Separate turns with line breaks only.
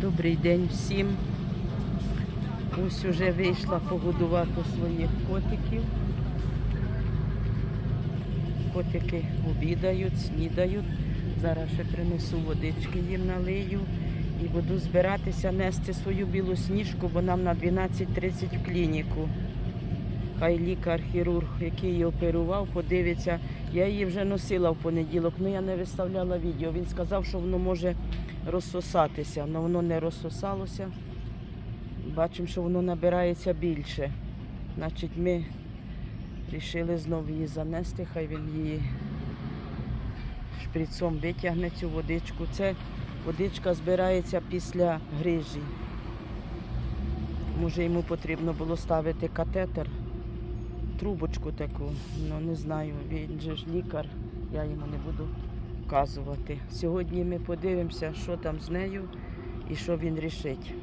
Добрий день всім. Ось уже вийшла погодувати своїх котиків. Котики обідають, снідають. Зараз ще принесу водички їм налию і буду збиратися нести свою білу сніжку, бо нам на 12.30 в клініку. Хай лікар-хірург, який її оперував, подивиться. Я її вже носила в понеділок, але я не виставляла відео. Він сказав, що воно може розсосатися, але воно не розсосалося. Бачимо, що воно набирається більше. Значить, ми вирішили знову її занести, хай він її шприцом витягне цю водичку. Це водичка збирається після грижі. Може йому потрібно було ставити катетер, трубочку таку, ну не знаю, він же ж лікар, я йому не буду вказувати. Сьогодні ми подивимося, що там з нею і що він рішить.